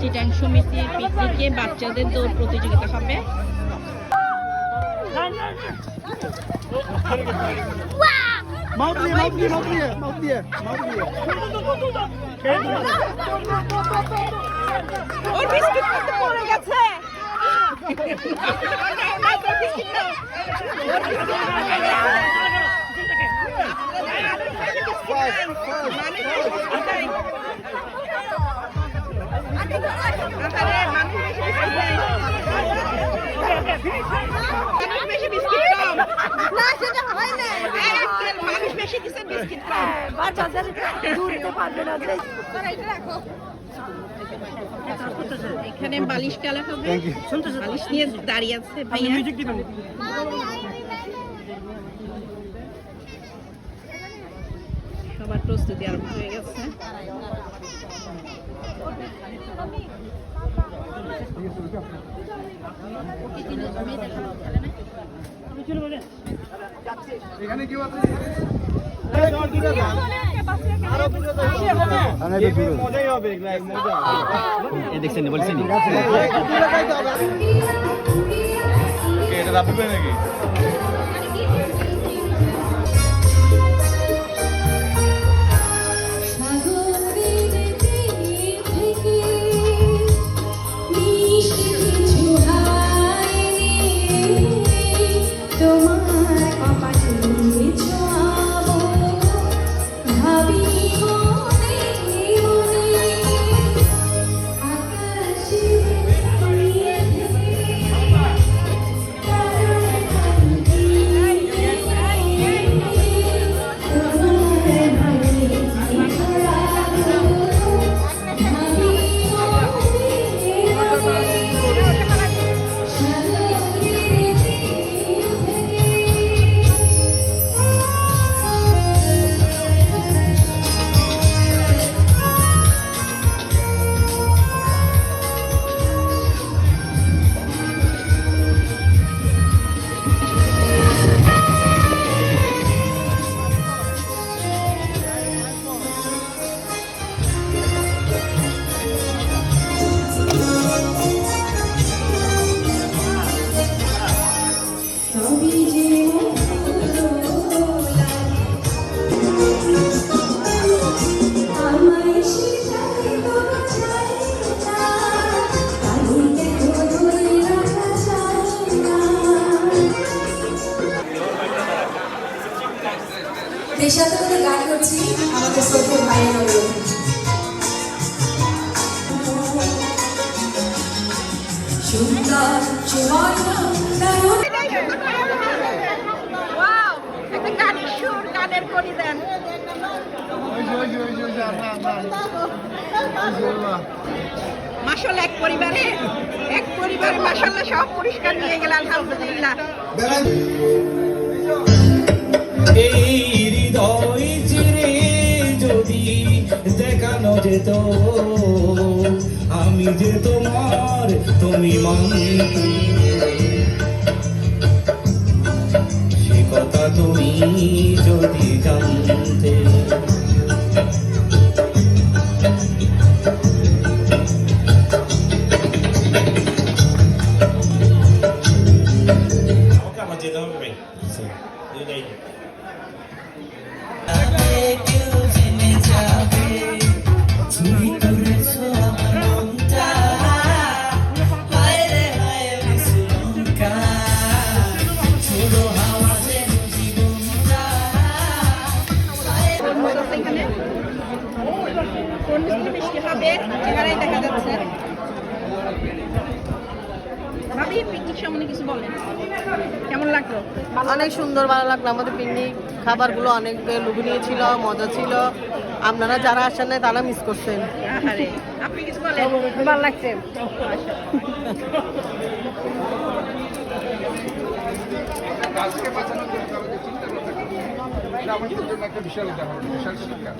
চিটাং সমিতির পিকনিকে বাচ্চাদের দৌড় প্রতিযোগিতা হবে। মাউথ দিয়ে মাউথ দিয়ে মাউথ দিয়ে মাউথ দিয়ে মাউথ দিয়ে। ওর বিস্কুট পড়ে গেছে। হয় বাচ্চাদের দূরতে পারবে না। যে এখানে বালিশ খেলা হবে। বালিশ নিয়ে দাঁড়িয়ে আছে ভাইয়া। সবার প্রস্তুতি আরম্ভ হয়ে গেছে। এখানে কি আছে মজাই হবে দেখছেন বলছেন এটা রাখবে নাকি মাসাল এক পরিবারে এক পরিবারে মাসাল্লাহ সব পরিষ্কার নিয়ে গেলে, আলহামদুলিল্লাহ। এই হৃদয় চিরে যেত আমি যে তোমার তুমি মানতে সে কথা তুমি যদি তো হবে চেহারাই দেখা যাচ্ছে। ভাবি পিকনিক সম্বন্ধে কিছু বলেন। কেমন লাগল? অনেক সুন্দর ভালো লাগল। আমাদের পিকনিক খাবারগুলো অনেক লোভনীয় ছিল মজা ছিল। আপনারা যারা আসেন নাই তারা মিস করছেন। আপনি কিছু বলেন? ভালো লাগছে। বাঁচানোর চিন্তা করতে এটা আমাদের জন্য একটা বিশাল উদাহরণ বিশাল শিক্ষা।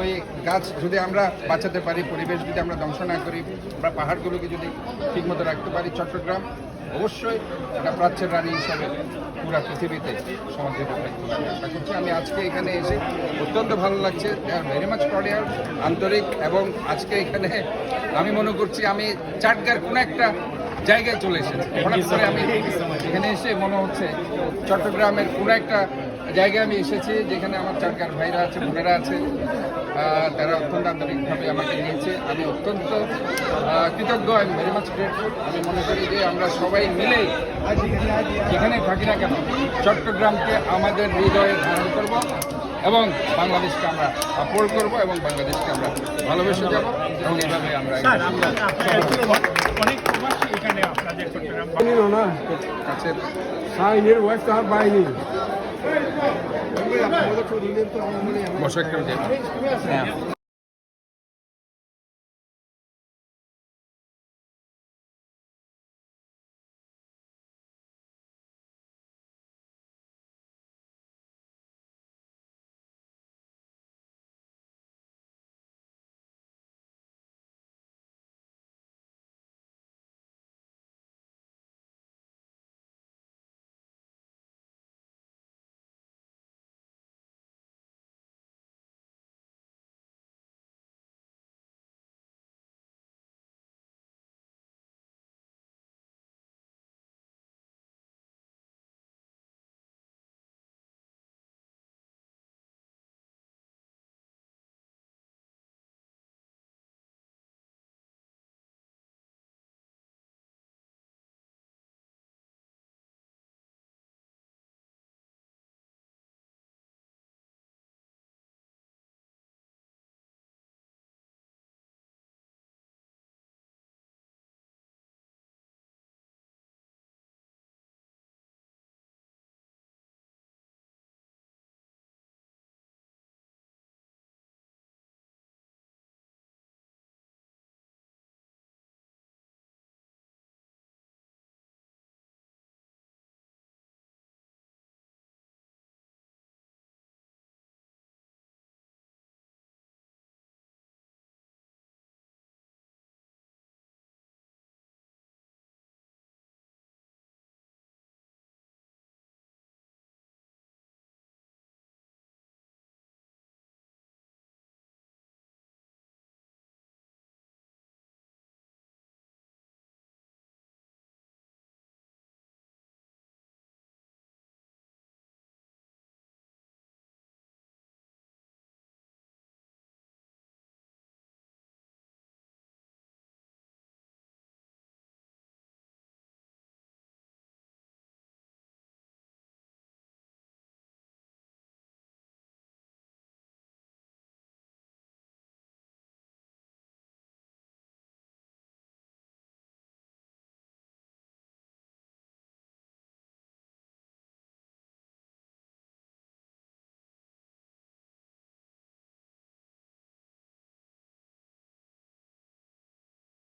ওই গাছ যদি আমরা বাঁচাতে পারি পরিবেশ যদি আমরা ধ্বংস না করি আমরা পাহাড়গুলোকে যদি ঠিকমতো রাখতে পারি চট্টগ্রাম অবশ্যই একটা প্রাচ্যের রানী হিসাবে পুরো পৃথিবীতে আশা করছি আমি আজকে এখানে এসে অত্যন্ত ভালো লাগছে। ভেরি মাচ কর্ডিয়াল আন্তরিক এবং আজকে এখানে আমি মনে করছি আমি চাটগার কোনো একটা জায়গায় চলে এসেছি। হঠাৎ করে আমি এখানে এসে মনে হচ্ছে চট্টগ্রামের কোনো একটা জায়গায় আমি এসেছি যেখানে আমার চারকার ভাইরা আছে, বোনেরা আছে তারা অত্যন্ত আন্তরিকভাবে আমাকে নিয়েছে। আমি অত্যন্ত কৃতজ্ঞ আমি ভেরি মাচ গ্রেটফুল আমি মনে করি যে আমরা সবাই মিলে যেখানে থাকি না কেন, চট্টগ্রামকে আমাদের হৃদয়ে ধারণ করব। এবং বাংলাদেশকে আমরা সাপোর্ট করব এবং বাংলাদেশকে আমরা ভালোবেসে যাব। এবং এইভাবে আমরা কাছের বসে একটা